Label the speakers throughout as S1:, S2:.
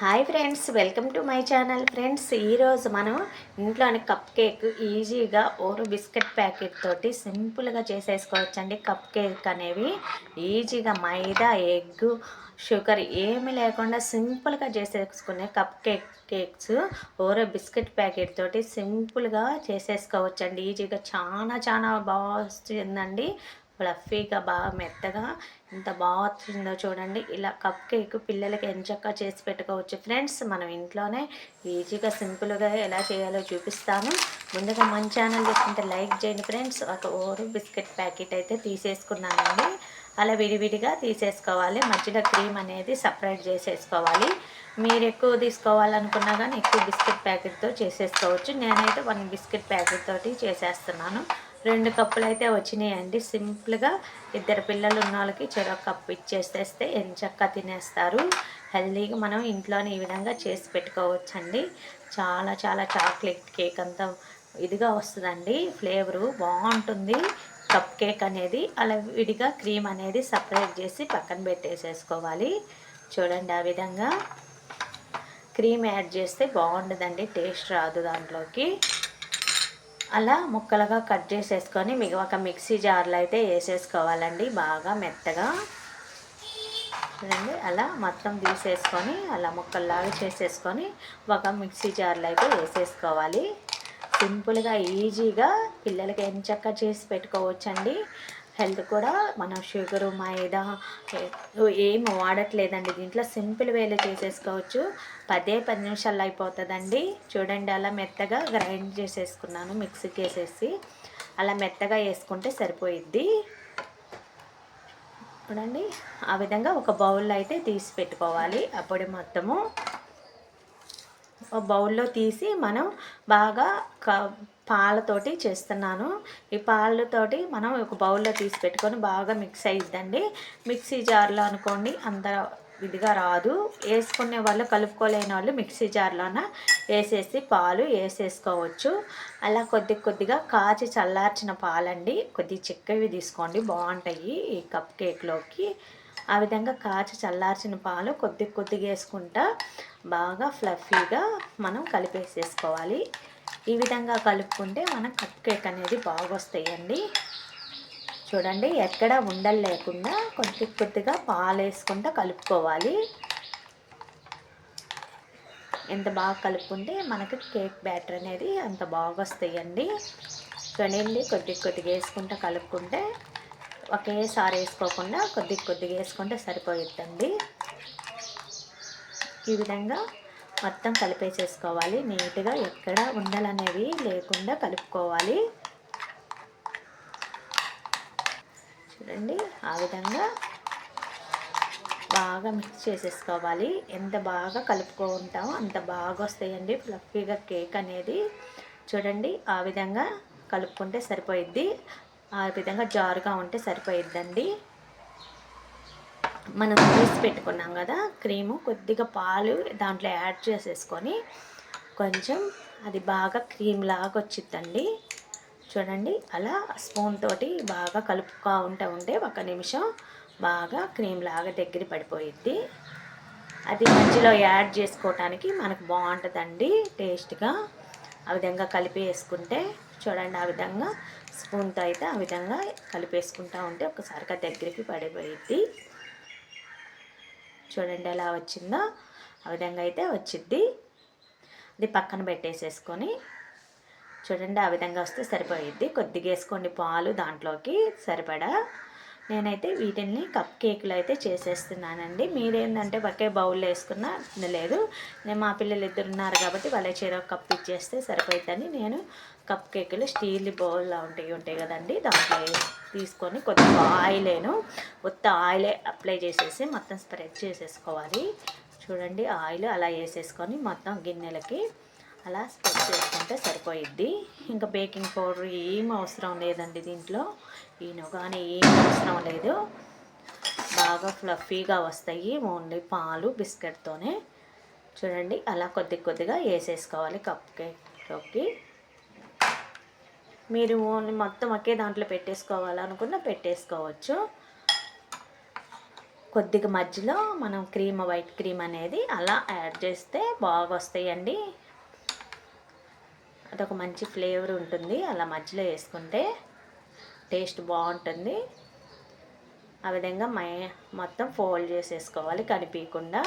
S1: Hi friends welcome to my channel. Friends ఈరోజు మనం ఇంట్లోని కప్ కేక్ ఈజీగా ఓరు బిస్కెట్ ప్యాకెట్ తోటి సింపుల్గా చేసేసుకోవచ్చండి. కప్ కేక్ అనేవి ఈజీగా మైదా ఎగ్ షుగర్ ఏమి లేకుండా సింపుల్గా చేసేసుకునే cupcake cakes Oreo biscuit packet తోటి సింపుల్గా చేసేసుకోవచ్చండి. ఈజీగా చాలా చాలా బాగా వస్తుందండి. ఫ్లఫీగా బాగా మెత్తగా ఎంత బాగా వచ్చిందో చూడండి. ఇలా కప్ కేక్ పిల్లలకి ఎంచక్క చేసి పెట్టుకోవచ్చు. ఫ్రెండ్స్ మనం ఇంట్లోనే ఈజీగా సింపుల్గా ఎలా చేయాలో చూపిస్తాను. ముందుగా మన ఛానల్ చూస్తుంటే లైక్ చేయండి ఫ్రెండ్స్. ఒక ఓరు బిస్కెట్ ప్యాకెట్ అయితే తీసేసుకున్నానండి. అలా విడివిడిగా తీసేసుకోవాలి. మధ్యలో క్రీమ్ అనేది సపరేట్ చేసేసుకోవాలి. మీరు ఎక్కువ తీసుకోవాలనుకున్నా కానీ ఎక్కువ బిస్కెట్ ప్యాకెట్తో చేసేసుకోవచ్చు. నేనైతే వన్ బిస్కెట్ ప్యాకెట్ తోటి చేసేస్తున్నాను. రెండు కప్పులు అయితే వచ్చినాయండి. సింపుల్గా ఇద్దరు పిల్లలు ఉన్న వాళ్ళకి చెరొక కప్పు ఇచ్చేసేస్తే ఎంచక్క తినేస్తారు. హెల్దీగా మనం ఇంట్లోనే ఈ విధంగా చేసి పెట్టుకోవచ్చండి. చాలా చాలా చాక్లెట్ కేక్ అంతా ఇదిగా వస్తుందండి. ఫ్లేవరు బాగుంటుంది. కప్ కేక్ అనేది అలా విడిగా క్రీమ్ అనేది సపరేట్ చేసి పక్కన పెట్టేసేసుకోవాలి. చూడండి ఆ విధంగా. క్రీమ్ యాడ్ చేస్తే బాగుండదండి. టేస్ట్ రాదు దాంట్లోకి. అలా ముక్కలుగా కట్ చేసేసుకొని మీకు ఒక మిక్సీ జార్లో అయితే వేసేసుకోవాలండి బాగా మెత్తగా. చూడండి అలా మొత్తం తీసేసుకొని అలా ముక్కల్లాగా చేసేసుకొని ఒక మిక్సీ జార్లో అయితే వేసేసుకోవాలి. సింపుల్గా ఈజీగా పిల్లలకి ఎంచక్క చేసి పెట్టుకోవచ్చండి. హెల్త్ కూడా మనం షుగర్ మైదా ఏం వాడట్లేదండి. దీంట్లో సింపుల్ వేలో చేసేసుకోవచ్చు. పదే పది నిమిషాల్లో అయిపోతుందండి. చూడండి అలా మెత్తగా గ్రైండ్ చేసేసుకున్నాను మిక్సీకి వేసేసి అలా మెత్తగా వేసుకుంటే సరిపోయిద్ది. చూడండి ఆ విధంగా ఒక బౌల్లో అయితే తీసి పెట్టుకోవాలి. అప్పుడే మొత్తము. బౌల్లో తీసి మనం బాగా పాలతోటి చేస్తున్నాను. ఈ పాలతోటి మనం ఒక బౌల్లో తీసి పెట్టుకొని బాగా మిక్స్ అయ్యిద్దండి మిక్సీ జార్లో అనుకోండి అంత ఇదిగా రాదు. వేసుకునే వాళ్ళు కలుపుకోలేని వాళ్ళు మిక్సీ జార్లోన వేసేసి పాలు వేసేసుకోవచ్చు. అలా కొద్ది కొద్దిగా కాచి చల్లార్చిన పాలండి. కొద్ది చిక్కవి తీసుకోండి. బాగుంటాయి ఈ కప్ కేక్లోకి. ఆ విధంగా కాచి చల్లార్చిన పాలు కొద్ది కొద్దిగా వేసుకుంటా బాగా ఫ్లఫీగా మనం కలిపేసేసుకోవాలి. ఈ విధంగా కలుపుకుంటే మన కప్ కేక్ అనేది బాగా వస్తాయండి చూడండి ఎక్కడ ఉండలు లేకుండా కొద్ది కొద్దిగా పాలు వేసుకుంటూ కలుపుకోవాలి. ఎంత బాగా కలుపుకుంటే మనకి కేక్ బ్యాటర్ అనేది అంత బాగా వస్తాయండి చూడండి కొద్ది కొద్దిగా వేసుకుంటూ కలుపుకుంటే ఒకేసారి వేసుకోకుండా కొద్ది కొద్దిగా వేసుకుంటే సరిపోయిద్దండి. ఈ విధంగా మొత్తం కలిపేసేసుకోవాలి. నీట్గా ఎక్కడ ఉండలనేవి లేకుండా కలుపుకోవాలి. చూడండి ఆ విధంగా బాగా మిక్స్ చేసేసుకోవాలి. ఎంత బాగా కలుపుకుంటామో అంత బాగా వస్తాయండి ఫ్లఫీగా కేక్ అనేది. చూడండి ఆ విధంగా కలుపుకుంటే సరిపోయిద్ది. ఆ విధంగా జారుగా ఉంటే సరిపోయిద్దండి. మనం తీసి పెట్టుకున్నాం కదా క్రీము కొద్దిగా పాలు దాంట్లో యాడ్ చేసేసుకొని కొంచెం అది బాగా క్రీమ్ లాగా వచ్చిద్దండి. చూడండి అలా స్పూన్ తోటి బాగా కలుపుకా ఉంటూ ఉంటే ఒక నిమిషం బాగా క్రీమ్ లాగా దగ్గర పడిపోయిద్ది. అది మధ్యలో యాడ్ చేసుకోవటానికి మనకు బాగుంటుందండి టేస్ట్గా. ఆ విధంగా కలిపి వేసుకుంటే చూడండి ఆ విధంగా స్పూన్తో అయితే ఆ విధంగా కలిపేసుకుంటా ఉంటే ఒకసారిగా దగ్గరికి పడిపోయిద్ది. చూడండి ఎలా వచ్చిందో. ఆ విధంగా అయితే వచ్చిద్ది. అది పక్కన పెట్టేసేసుకొని చూడండి ఆ విధంగా వస్తే సరిపోయిద్ది. కొద్దిగా వేసుకోండి పాలు దాంట్లోకి. సరిపడా. నేనైతే వీటిని కప్ కేకులు అయితే చేసేస్తున్నానండి. మీరేంటంటే ఒకే బౌల్ వేసుకున్నా లేదు. నేను మా పిల్లలు ఇద్దరు ఉన్నారు కాబట్టి వాళ్ళ చీర కప్ ఇచ్చేస్తే సరిపోతుందని నేను కప్ కేకులు స్టీల్ బౌల్ ఉంటాయి ఉంటాయి కదండి. దాంట్లో తీసుకొని కొద్దిగా ఆయిలేను ఉత్త ఆయిలే అప్లై చేసేసి మొత్తం స్ప్రెడ్ చేసేసుకోవాలి. చూడండి ఆయిల్ అలా వేసేసుకొని మొత్తం గిన్నెలకి అలా స్ప్రెడ్ చేసుకుంటే సరిపోయిద్ది. ఇంకా బేకింగ్ పౌడర్ ఏం అవసరం లేదండి దీంట్లో. ఈనో కానీ ఏం అవసరం లేదు. బాగా ఫ్లఫీగా వస్తాయి ఓన్లీ పాలు బిస్కెట్తోనే. చూడండి అలా కొద్ది కొద్దిగా వేసేసుకోవాలి కప్ కేక్లోకి. మీరు ఓన్లీ మొత్తం ఒకే దాంట్లో పెట్టేసుకోవాలనుకున్న పెట్టేసుకోవచ్చు. కొద్దిగా మధ్యలో మనం క్రీమ్ వైట్ క్రీమ్ అనేది అలా యాడ్ చేస్తే బాగా వస్తాయండి అదొక మంచి ఫ్లేవర్ ఉంటుంది. అలా మధ్యలో వేసుకుంటే టేస్ట్ బాగుంటుంది. ఆ విధంగా మై మొత్తం ఫోల్డ్ చేసేసుకోవాలి. కనిపించకుండా.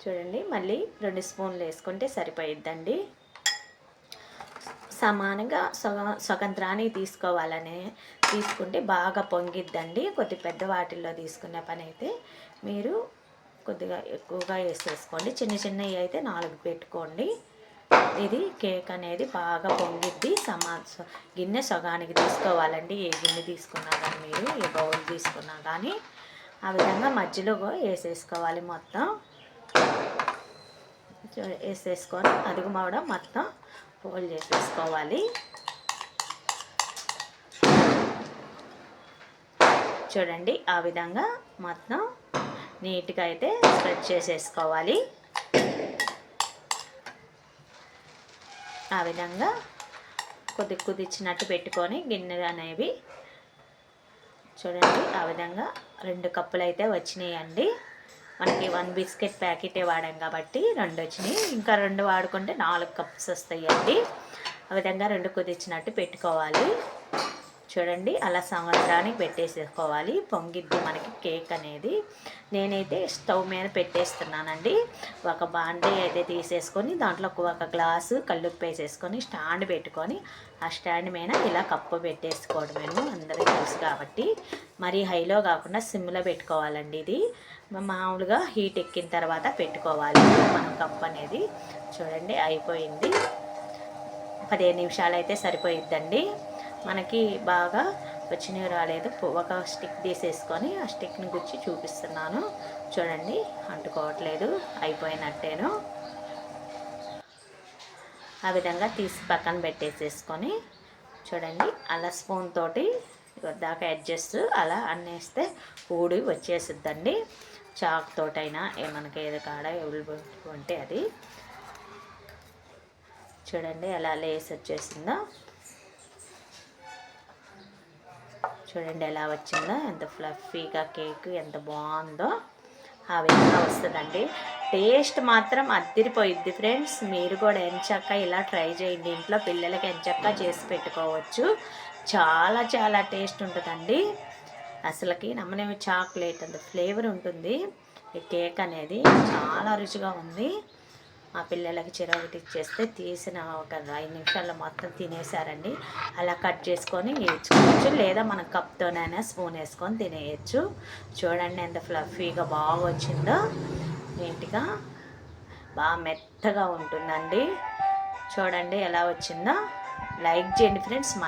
S1: చూడండి మళ్ళీ రెండు స్పూన్లు వేసుకుంటే సరిపోయిద్దండి. సమానంగా సగ స్వతంత్రానికి తీసుకోవాలని తీసుకుంటే బాగా పొంగిద్దండి. కొద్ది పెద్ద వాటిల్లో తీసుకునే పని అయితే మీరు కొద్దిగా ఎక్కువగా వేసేసుకోండి. చిన్న చిన్నవి అయితే నాలుగు పెట్టుకోండి. ఇది కేక్ అనేది బాగా పొంగిద్ది. సమా గిన్నె సగానికి తీసుకోవాలండి. ఏ గిన్నె తీసుకున్నా కానీ మీరు ఏ బౌల్ తీసుకున్నా కానీ ఆ విధంగా మధ్యలో వేసేసుకోవాలి మొత్తం. వేసేసుకొని అదుగు మావడం మొత్తం ఫోల్డ్ చేసేసుకోవాలి. చూడండి ఆ విధంగా మొత్తం నీట్గా అయితే స్ప్రెడ్ చేసేసుకోవాలి. ఆ విధంగా కొద్ది కుదిచ్చినట్టు పెట్టుకొని గిన్నెలు అనేవి చూడండి ఆ విధంగా రెండు కప్పులు అయితే వచ్చినాయండి. మనకి వన్ బిస్కెట్ ప్యాకెటే వాడాం కాబట్టి రెండు వచ్చినాయి. ఇంకా రెండు వాడుకుంటే నాలుగు కప్స్ వస్తాయండి. ఆ విధంగా రెండు కుదిచ్చినట్టు పెట్టుకోవాలి. చూడండి అలా సంవత్సరానికి పెట్టేసుకోవాలి. పొంగిద్ది మనకి కేక్ అనేది. నేనైతే స్టవ్ మీద పెట్టేస్తున్నానండి. ఒక బాండీ అయితే తీసేసుకొని దాంట్లో ఒక గ్లాసు కళ్ళుప్పు వేసేసుకొని స్టాండ్ పెట్టుకొని ఆ స్టాండ్ మీద ఇలా కప్పు పెట్టేసుకోవడమేను అందరికీ తెలుసు కాబట్టి. మరీ హైలో కాకుండా సిమ్లో పెట్టుకోవాలండి ఇది. మామూలుగా హీట్ ఎక్కిన తర్వాత పెట్టుకోవాలి. మనం కప్పు అనేది చూడండి అయిపోయింది. పదిహేను నిమిషాలు అయితే సరిపోయిద్దండి. మనకి బాగా వచ్చినవి రాలేదు. ఒక స్టిక్ తీసేసుకొని ఆ స్టిక్ని గుచ్చి చూపిస్తున్నాను. చూడండి అంటుకోవట్లేదు అయిపోయినట్టేను. ఆ విధంగా తీసి పక్కన పెట్టేసేసుకొని చూడండి అలా స్పూన్ తోటి దాకా అడ్జస్ట్ అలా అన్నేస్తే ఊడి వచ్చేసిద్దండి. చాక్ తోటైనా మనకి ఏది కాడ ఉంటే అది. చూడండి ఎలా లేస్ వచ్చేసిందో. చూడండి ఎలా వచ్చిందో ఎంత ఫ్లఫీగా కేక్ ఎంత బాగుందో ఆ విధంగా వస్తుందండి. టేస్ట్ మాత్రం అద్దిరిపోయిద్ది ఫ్రెండ్స్. మీరు కూడా ఎంచక్క ఇలా ట్రై చేయండి. ఇంట్లో పిల్లలకి ఎంచక్క చేసి పెట్టుకోవచ్చు. చాలా చాలా టేస్ట్ ఉంటుందండి. అసలుకి నమ్మనేమి చాక్లెట్ అంత ఫ్లేవర్ ఉంటుంది. ఈ కేక్ అనేది చాలా రుచిగా ఉంది. మా పిల్లలకి చిరొకటి ఇచ్చేస్తే తీసిన ఒక ఐదు నిమిషాల్లో మొత్తం తినేసారండి అలా కట్ చేసుకొని వేసుకోవచ్చు లేదా మనం కప్తోనైనా స్పూన్ వేసుకొని తినేయచ్చు. చూడండి ఎంత ఫ్లఫీగా బాగా వచ్చిందో నీట్గా బాగా మెత్తగా ఉంటుందండి. చూడండి ఎలా వచ్చిందో. లైక్ చేయండి ఫ్రెండ్స్.